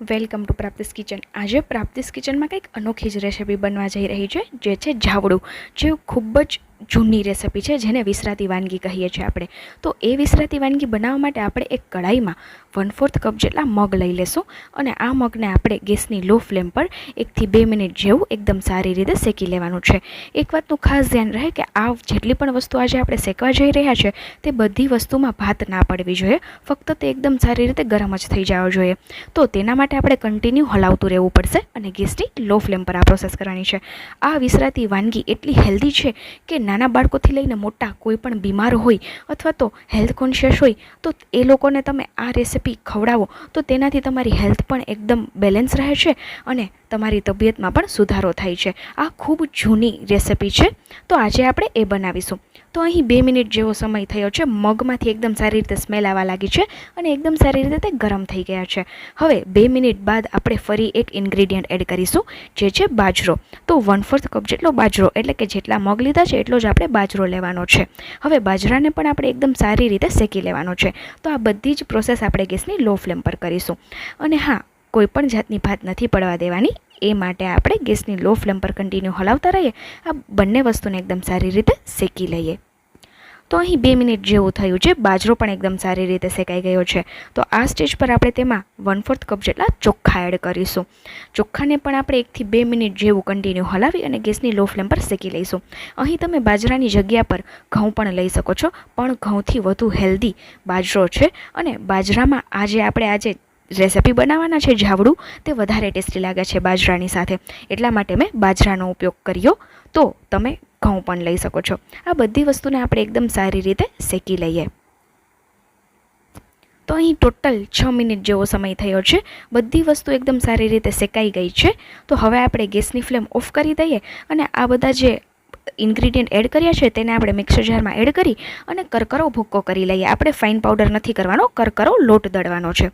Welcome to પ્રાપ્તિસ kitchen. આજે પ્રાપ્તિસ કિચનમાં કંઈક અનોખી જ રેસીપી બનવા જઈ રહી છે, જે છે જાવડું જે ખૂબ જ જૂની રેસિપી છે, જેને વિસરાતી વાનગી કહીએ છીએ આપણે. તો એ વિસરાતી વાનગી બનાવવા માટે આપણે એક કઢાઈમાં વન ફોર્થ કપ જેટલા મગ લઈ લેશું અને આ મગને આપણે ગેસની લો ફ્લેમ પર એકથી બે મિનિટ જેવું એકદમ સારી રીતે શેકી લેવાનું છે. એક વાતનું ખાસ ધ્યાન રહે કે આ જેટલી પણ વસ્તુ આજે આપણે શેકવા જઈ રહ્યા છે, તે બધી વસ્તુમાં ભાત ના પડવી જોઈએ, ફક્ત તે એકદમ સારી રીતે ગરમ જ થઈ જવો જોઈએ. તો તેના માટે આપણે કન્ટિન્યુ હલાવતું રહેવું પડશે અને ગેસની લો ફ્લેમ પર આ પ્રોસેસ કરવાની છે. આ વિસરાતી વાનગી એટલી હેલ્ધી છે કે નાના બાળકોથી લઈને મોટા, કોઈ પણ બીમાર હોય અથવા તો હેલ્થ કોન્શિયસ હોય, તો એ લોકોને તમે આ રેસિપી ખવડાવો. તો તેનાથી તમારી હેલ્થ પણ એકદમ બેલેન્સ રહે છે અને તમારી તબિયતમાં પણ સુધારો થાય છે. આ ખૂબ જૂની રેસિપી છે. તો આજે આપણે એ બનાવીશું. તો અહીં બે મિનિટ જેવો સમય થયો છે. મગમાંથી એકદમ સારી રીતે સ્મેલ આવવા લાગી છે અને એકદમ સારી રીતે તે ગરમ થઈ ગયા છે. હવે બે મિનિટ બાદ આપણે ફરી એક ઇન્ગ્રીડિયન્ટ એડ કરીશું, જે છે બાજરો. તો વન ફોર્થ કપ જેટલો બાજરો, એટલે કે જેટલા મગ લીધા છે, એટલો જ આપણે બાજરો લેવાનો છે. હવે બાજરાને પણ આપણે એકદમ સારી રીતે શેકી લેવાનો છે. તો આ બધી જ પ્રોસેસ આપણે ગેસની લો ફ્લેમ પર કરીશું. અને હા કોઈપણ જાતની ભાત નથી પડવા દેવાની. એ માટે આપણે ગેસની લો ફ્લેમ પર કન્ટિન્યુ હલાવતા રહીએ. આ બંને વસ્તુને એકદમ સારી રીતે શેકી લઈએ. તો અહીં બે મિનિટ જેવું થયું છે. બાજરો પણ એકદમ સારી રીતે શેકાઈ ગયો છે. તો આ સ્ટેજ પર આપણે તેમાં વન ફોર્થ કપ જેટલા ચોખ્ખા એડ કરીશું. ચોખ્ખાને પણ આપણે એકથી બે મિનિટ જેવું કન્ટિન્યુ હલાવી અને ગેસની લો ફ્લેમ પર શેકી લઈશું. અહીં તમે બાજરાની જગ્યા પર ઘઉં પણ લઈ શકો છો, પણ ઘઉંથી વધુ હેલ્ધી બાજરો છે અને બાજરામાં આજે આપણે આજે રેસિપી બનાવવાના છે ઝાવડું, તે વધારે ટેસ્ટી લાગે છે બાજરાની સાથે. એટલા માટે મેં બાજરાનો ઉપયોગ કર્યો. તો તમે ઘઉં પણ લઈ શકો છો. આ બધી વસ્તુને આપણે એકદમ સારી રીતે શેકી લઈએ. તો અહીં ટોટલ છ મિનિટ જેવો સમય થયો છે. બધી વસ્તુ એકદમ સારી રીતે શેકાઈ ગઈ છે. તો હવે આપણે ગેસની ફ્લેમ ઓફ કરી દઈએ અને આ બધા જે ઇન્ગ્રીડિયન્ટ એડ કર્યા છે તેને આપણે મિક્સર જારમાં એડ કરી અને કરકરો ભૂક્કો કરી લઈએ. આપણે ફાઇન પાવડર નથી કરવાનો, કરકરો લોટ દળવાનો છે.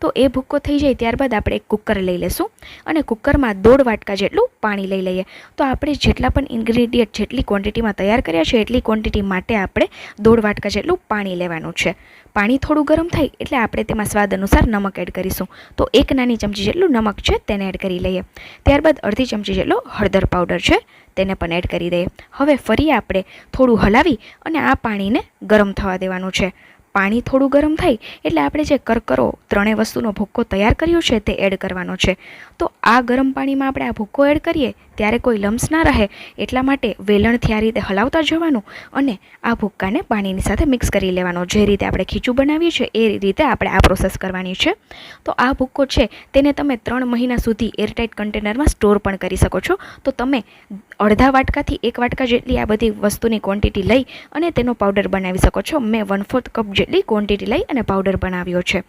તો એ ભૂક્કો થઈ જાય ત્યારબાદ આપણે એક કુકર લઈ લેશું અને કુકરમાં દોઢ વાટકા જેટલું પાણી લઈ લઈએ. તો આપણે જેટલા પણ ઇન્ગ્રીડિયન્ટ જેટલી ક્વોન્ટિટીમાં તૈયાર કર્યા છે એટલી ક્વોન્ટિટી માટે આપણે દોઢ વાટકા જેટલું પાણી લેવાનું છે. પાણી થોડું ગરમ થાય એટલે આપણે તેમાં સ્વાદ અનુસાર નમક એડ કરીશું. તો એક નાની ચમચી જેટલું નમક છે તેને એડ કરી લઈએ. ત્યારબાદ અડધી ચમચી જેટલો હળદર પાવડર છે તેને પણ એડ કરી દઈએ. હવે ફરી આપણે થોડું હલાવી અને આ પાણીને ગરમ થવા દેવાનું છે. પાણી થોડું ગરમ થાય એટલે આપણે જે કરકરો ત્રણેય વસ્તુનો ભૂક્કો તૈયાર કર્યો છે તે એડ કરવાનો છે. તો આ ગરમ પાણીમાં આપણે આ ભૂક્કો એડ કરીએ ત્યારે કોઈ લમ્સ ના રહે એટલા માટે વેલણથી આ રીતે હલાવતા જવાનું અને આ ભૂક્કાને પાણીની સાથે મિક્સ કરી લેવાનો. જે રીતે આપણે ખીચું બનાવીએ છીએ, એ રીતે આપણે આ પ્રોસેસ કરવાની છે. તો આ ભૂક્કો છે, તેને તમે ત્રણ મહિના સુધી એરટાઇટ કન્ટેનરમાં સ્ટોર પણ કરી શકો છો. તો તમે અડધા વાટકાથી એક વાટકા જેટલી આ બધી વસ્તુની ક્વોન્ટિટી લઈ અને તેનો પાવડર બનાવી શકો છો. મેં વન ફોર્થ કપ જેટલી ક્વોન્ટિટી લઈ અને પાવડર બનાવ્યો છે.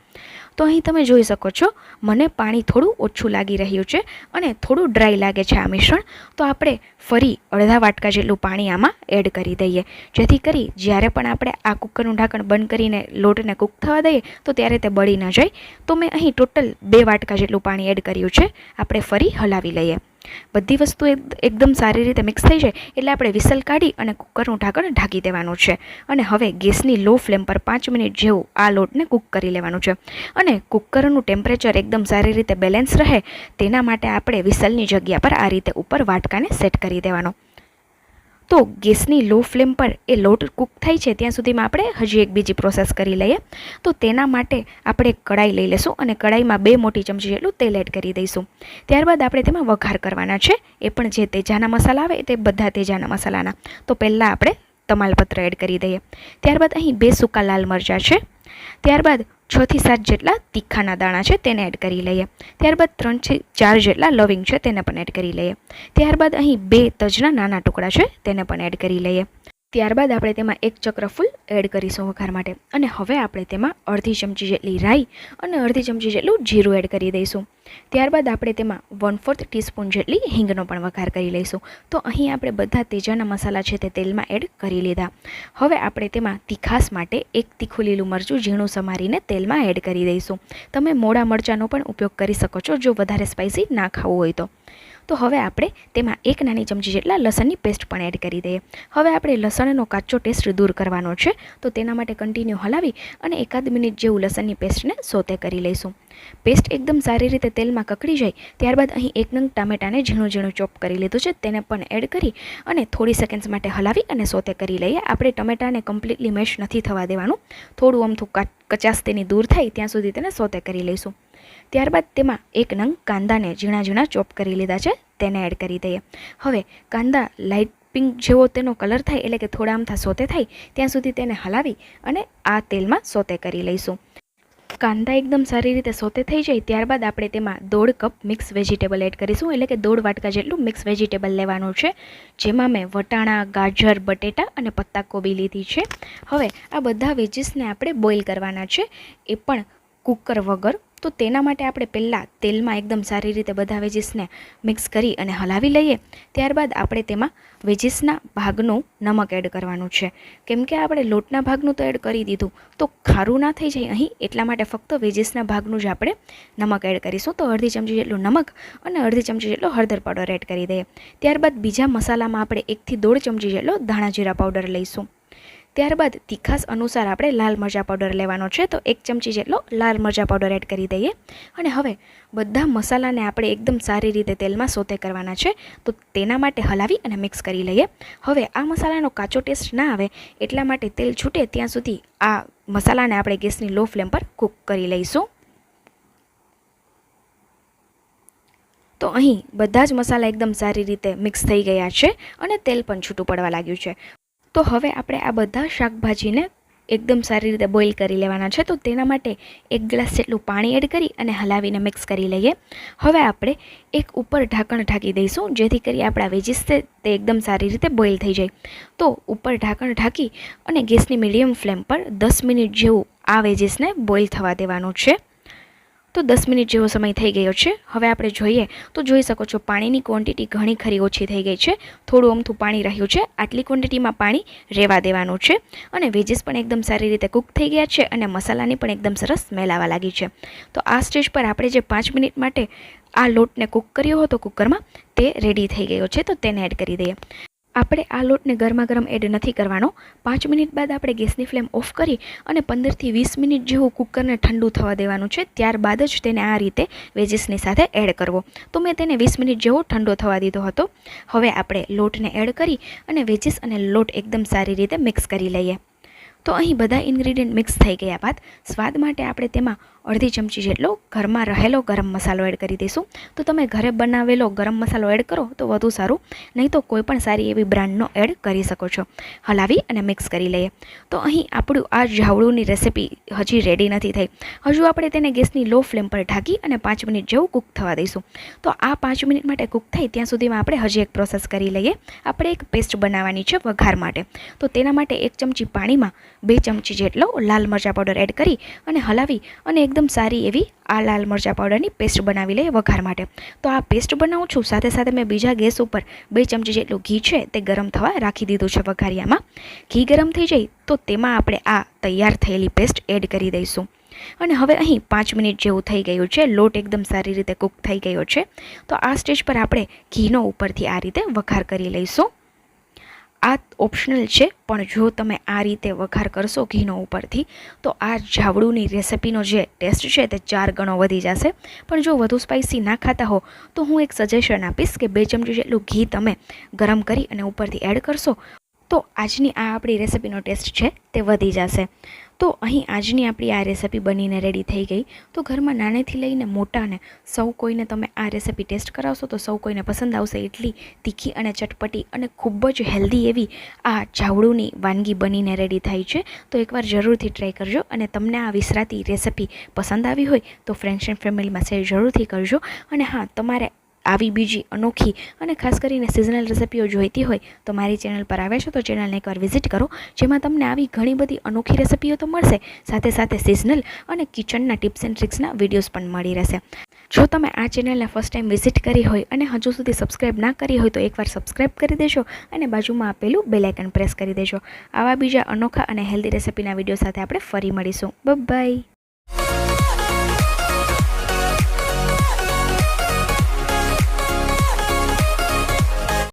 તો અહીં તમે જોઈ શકો છો, મને પાણી થોડું ઓછું લાગી રહ્યું છે અને થોડું ડ્રાય લાગે છે આ મિશ્રણ. તો આપણે ફરી અડધા વાટકા જેટલું પાણી આમાં એડ કરી દઈએ. જેથી કરી જ્યારે પણ આપણે આ કુકરનું ઢાંકણ બંધ કરીને લોટને કૂક થવા દઈએ, તો ત્યારે તે બળી ન જાય. તો મેં અહીં ટોટલ બે વાટકા જેટલું પાણી એડ કર્યું છે. આપણે ફરી હલાવી લઈએ. બધી વસ્તુ એકદમ સારી રીતે મિક્સ થઈ જાય એટલે આપણે વિસલ કાઢી અને કુકરનું ઢાંકણ ઢાંકી દેવાનું છે. અને હવે ગેસની લો ફ્લેમ પર પાંચ મિનિટ જેવું આ લોટને કૂક કરી લેવાનું છે. અને કુકરનું ટેમ્પરેચર એકદમ સારી રીતે બેલેન્સ રહે, તેના માટે આપણે વિસલની જગ્યા પર આ રીતે ઉપર વાટકાને સેટ કરી દેવાનો. તો ગેસની લો ફ્લેમ પર એ લોટ કૂક થાય છે, ત્યાં સુધીમાં આપણે હજી એક બીજી પ્રોસેસ કરી લઈએ. તો તેના માટે આપણે કડાઈ લઈ લઈશું અને કડાઈમાં બે મોટી ચમચી જેટલું તેલ એડ કરી દઈશું. ત્યારબાદ આપણે તેમાં વઘાર કરવાના છે. એ પણ જે તેજાના મસાલા આવે તે બધા તેજાના મસાલાના. તો પહેલાં આપણે તમાલપત્ર એડ કરી દઈએ. ત્યારબાદ અહીં બે સૂકા લાલ મરચાં છે. ત્યારબાદ છથી સાત જેટલા તીખાના દાણા છે તેને એડ કરી લઈએ. ત્યારબાદ ત્રણથી ચાર જેટલા લવિંગ છે તેને પણ એડ કરી લઈએ. ત્યારબાદ અહીં બે તજના નાના ટુકડા છે તેને પણ એડ કરી લઈએ. ત્યારબાદ આપણે તેમાં એક ચક્ર ફૂલ એડ કરીશું વઘાર માટે. અને હવે આપણે તેમાં અડધી ચમચી જેટલી રાઈ અને અડધી ચમચી જેટલું જીરું એડ કરી દઈશું. ત્યારબાદ આપણે તેમાં વન ફોર્થ ટીસ્પૂન જેટલી હિંગનો પણ વઘાર કરી લઈશું. તો અહીં આપણે બધા તેજાના મસાલા છે તે તેલમાં એડ કરી લીધા. હવે આપણે તેમાં તીખાસ માટે એક તીખું લીલું મરચું ઝીણું સમારીને તેલમાં એડ કરી દઈશું. તમે મોડા મરચાંનો પણ ઉપયોગ કરી શકો છો જો વધારે સ્પાઇસી ના ખાવું હોય તો. તો હવે આપણે તેમાં એક નાની ચમચી જેટલા લસણની પેસ્ટ પણ એડ કરી દઈએ. હવે આપણે લસણનો કાચો ટેસ્ટ દૂર કરવાનો છે, તો તેના માટે કન્ટિન્યુ હલાવી અને એકાદ મિનિટ જેવું લસણની પેસ્ટને સોતે કરી લઈશું. પેસ્ટ એકદમ સારી રીતે તેલમાં કકડી જાય, ત્યારબાદ અહીં એક નંગ ટામેટાને ઝીણું ઝીણું ચોપ કરી લીધું છે, તેને પણ એડ કરી અને થોડી સેકન્ડ્સ માટે હલાવી અને સોતે કરી લઈએ. આપણે ટમેટાને કમ્પ્લીટલી મેશ નથી થવા દેવાનું, થોડું અમથું કચાસ તેની દૂર થાય, ત્યાં સુધી તેને સોતે કરી લઈશું. ત્યારબાદ તેમાં એક નંગ કાંદાને ઝીણા ઝીણા ચોપ કરી લીધા છે, તેને એડ કરી દઈએ. હવે કાંદા લાઇટ પિંક જેવો તેનો કલર થાય એટલે કે થોડા આમથા સોતે થાય, ત્યાં સુધી તેને હલાવી અને આ તેલમાં સોતે કરી લઈશું. કાંદા એકદમ સારી રીતે સોતે થઈ જાય, ત્યારબાદ આપણે તેમાં દોઢ કપ મિક્સ વેજીટેબલ એડ કરીશું, એટલે કે દોઢ વાટકા જેટલું મિક્સ વેજીટેબલ લેવાનું છે, જેમાં મેં વટાણા, ગાજર, બટેટા અને પત્તાકોબી લીધી છે. હવે આ બધા વેજીસને આપણે બોઇલ કરવાના છે, એ પણ કુકર વગર તો તેના માટે આપણે પહેલાં તેલમાં એકદમ સારી રીતે બધા વેજીસને મિક્સ કરી અને હલાવી લઈએ. ત્યારબાદ આપણે તેમાં વેજીસના ભાગનું નમક એડ કરવાનું છે. કેમ કે આપણે લોટના ભાગનું તો એડ કરી દીધું, તો ખારું ના થઈ જાય અહીં, એટલા માટે ફક્ત વેજીસના ભાગનું જ આપણે નમક એડ કરીશું. તો અડધી ચમચી જેટલું નમક અને અડધી ચમચી જેટલો હળદર પાવડર એડ કરી દઈએ. ત્યારબાદ બીજા મસાલામાં આપણે એકથી દોઢ ચમચી જેટલો ધાણા જીરા પાવડર લઈશું. ત્યારબાદ તીખાસ અનુસાર આપણે લાલ મરચાં પાવડર લેવાનો છે. તો એક ચમચી જેટલો લાલ મરચાં પાવડર એડ કરી દઈએ. અને હવે બધા મસાલાને આપણે એકદમ સારી રીતે તેલમાં સોતે કરવાના છે. તો તેના માટે હલાવી અને મિક્સ કરી લઈએ. હવે આ મસાલાનો કાચો ટેસ્ટ ના આવે એટલા માટે તેલ છૂટે ત્યાં સુધી આ મસાલાને આપણે ગેસની લો ફ્લેમ પર કૂક કરી લઈશું. તો અહીં બધા જ મસાલા એકદમ સારી રીતે મિક્સ થઈ ગયા છે અને તેલ પણ છૂટું પડવા લાગ્યું છે. તો હવે આપણે આ બધા શાકભાજીને એકદમ સારી રીતે બોઇલ કરી લેવાના છે. તો તેના માટે એક ગ્લાસ જેટલું પાણી એડ કરી અને હલાવીને મિક્સ કરી લઈએ. હવે આપણે એક ઉપર ઢાંકણ ઢાંકી દઈશું, જેથી કરી આપણા વેજીસ છે તે એકદમ સારી રીતે બોઇલ થઈ જાય. તો ઉપર ઢાંકણ ઢાંકી અને ગેસની મીડિયમ ફ્લેમ પર દસ મિનિટ જેવું આ વેજીસને બોઇલ થવા દેવાનું છે. તો દસ મિનિટ જેવો સમય થઈ ગયો છે. હવે આપણે જોઈએ તો જોઈ શકો છો પાણીની ક્વોન્ટિટી ઘણી ખરી ઓછી થઈ ગઈ છે. થોડું અમથું પાણી રહ્યું છે. આટલી ક્વોન્ટિટીમાં પાણી રહેવા દેવાનું છે. અને વેજીસ પણ એકદમ સારી રીતે કૂક થઈ ગયા છે અને મસાલાની પણ એકદમ સરસ સ્મેલ આવવા લાગી છે. તો આ સ્ટેજ પર આપણે જે પાંચ મિનિટ માટે આ લોટને કૂક કર્યો હતો કુકરમાં તે રેડી થઈ ગયો છે. તો તેને એડ કરી દઈએ. આપણે આ લોટને ગરમા ગરમ એડ નથી કરવાનો. પાંચ મિનિટ બાદ આપણે ગેસની ફ્લેમ ઓફ કરી અને પંદરથી વીસ મિનિટ જેવું કુકરને ઠંડુ થવા દેવાનું છે. ત્યારબાદ જ તેને આ રીતે વેજીસની સાથે એડ કરવો. તો મેં તેને વીસ મિનિટ જેવો ઠંડો થવા દીધો હતો. હવે આપણે લોટને એડ કરી અને વેજીસ અને લોટ એકદમ સારી રીતે મિક્સ કરી લઈએ. તો અહીં બધા ઇન્ગ્રીડિયન્ટ મિક્સ થઈ ગયા બાદ સ્વાદ માટે આપણે તેમાં અડધી ચમચી જેટલો ઘરમાં રહેલો ગરમ મસાલો એડ કરી દઈશું. તો તમે ઘરે બનાવેલો ગરમ મસાલો એડ કરો તો વધુ સારું, નહીં તો કોઈ પણ સારી એવી બ્રાન્ડનો એડ કરી શકો છો. હલાવી અને મિક્સ કરી લઈએ. તો અહીં આપણું આ જાવળુની રેસિપી હજી રેડી નથી થઈ. હજુ આપણે તેને ગેસની લો ફ્લેમ પર ઢાંકી અને પાંચ મિનિટ જેવું કૂક થવા દઈશું. તો આ પાંચ મિનિટ માટે કૂક થાય ત્યાં સુધીમાં આપણે હજી એક પ્રોસેસ કરી લઈએ. આપણે એક પેસ્ટ બનાવવાની છે વઘાર માટે. તો તેના માટે એક ચમચી પાણીમાં બે ચમચી જેટલો લાલ મરચાં પાવડર એડ કરી અને હલાવી અને એકદમ સારી એવી આ લાલ મરચાં પાવડરની પેસ્ટ બનાવી લઈએ વઘાર માટે. તો આ પેસ્ટ બનાવું છું, સાથે સાથે મેં બીજા ગેસ ઉપર બે ચમચી જેટલું ઘી છે તે ગરમ થવા રાખી દીધું છે વઘારિયામાં. ઘી ગરમ થઈ જાય તો તેમાં આપણે આ તૈયાર થયેલી પેસ્ટ એડ કરી દઈશું. અને હવે અહીં પાંચ મિનિટ જેવું થઈ ગયું છે, લોટ એકદમ સારી રીતે કૂક થઈ ગયો છે. તો આ સ્ટેજ પર આપણે ઘીનો ઉપરથી આ રીતે વઘાર કરી લઈશું. આ ઓપ્શનલ છે, પણ જો તમે આ રીતે વઘાર કરશો ઘીનો ઉપરથી, તો આ જાવડુની રેસિપીનો જે ટેસ્ટ છે તે ચાર ગણો વધી જશે. પણ જો વધુ સ્પાઇસી ના ખાતા હો, તો હું એક સજેશન આપીશ કે બે ચમચી જેટલું ઘી તમે ગરમ કરી અને ઉપરથી એડ કરશો, તો આજની આ આપણી રેસિપીનો ટેસ્ટ છે તે વધી જશે. તો અહીં આજની આપણી આ રેસિપી બનીને રેડી થઈ ગઈ. તો ઘરમાં નાનેથી લઈને મોટાને સૌ કોઈને તમે આ રેસિપી ટેસ્ટ કરાવશો તો સૌ કોઈને પસંદ આવશે. એટલી તીખી અને ચટપટી અને ખૂબ જ હેલ્ધી એવી આ ચાવડુની વાનગી બનીને રેડી થાય છે. તો એકવાર જરૂરથી ટ્રાય કરજો અને તમને આ વિસરાતી રેસિપી પસંદ આવી હોય તો ફ્રેન્ડ્સ એન્ડ ફેમિલીમાં શેર જરૂરથી કરજો. અને હા, તમારે આવી બીજી અનોખી અને ખાસ કરીને સિઝનલ રેસિપીઓ જોઈતી હોય તો મારી ચેનલ પર આવ્યા છો, તો ચેનલને એકવાર વિઝિટ કરો, જેમાં તમને આવી ઘણી બધી અનોખી રેસિપીઓ તો મળશે. સાથે સાથે સિઝનલ અને કિચનના ટિપ્સ એન્ડ ટ્રિક્સના વિડીયોઝ પણ મળી રહેશે. જો તમે આ ચેનલને ફર્સ્ટ ટાઈમ વિઝિટ કરી હોય અને હજુ સુધી સબસ્ક્રાઇબ ના કરી હોય, તો એકવાર સબસ્ક્રાઇબ કરી દેજો અને બાજુમાં આપેલું બેલાઇકન પ્રેસ કરી દેજો. આવા બીજા અનોખા અને હેલ્ધી રેસિપીના વીડિયો સાથે આપણે ફરી મળીશું. બાય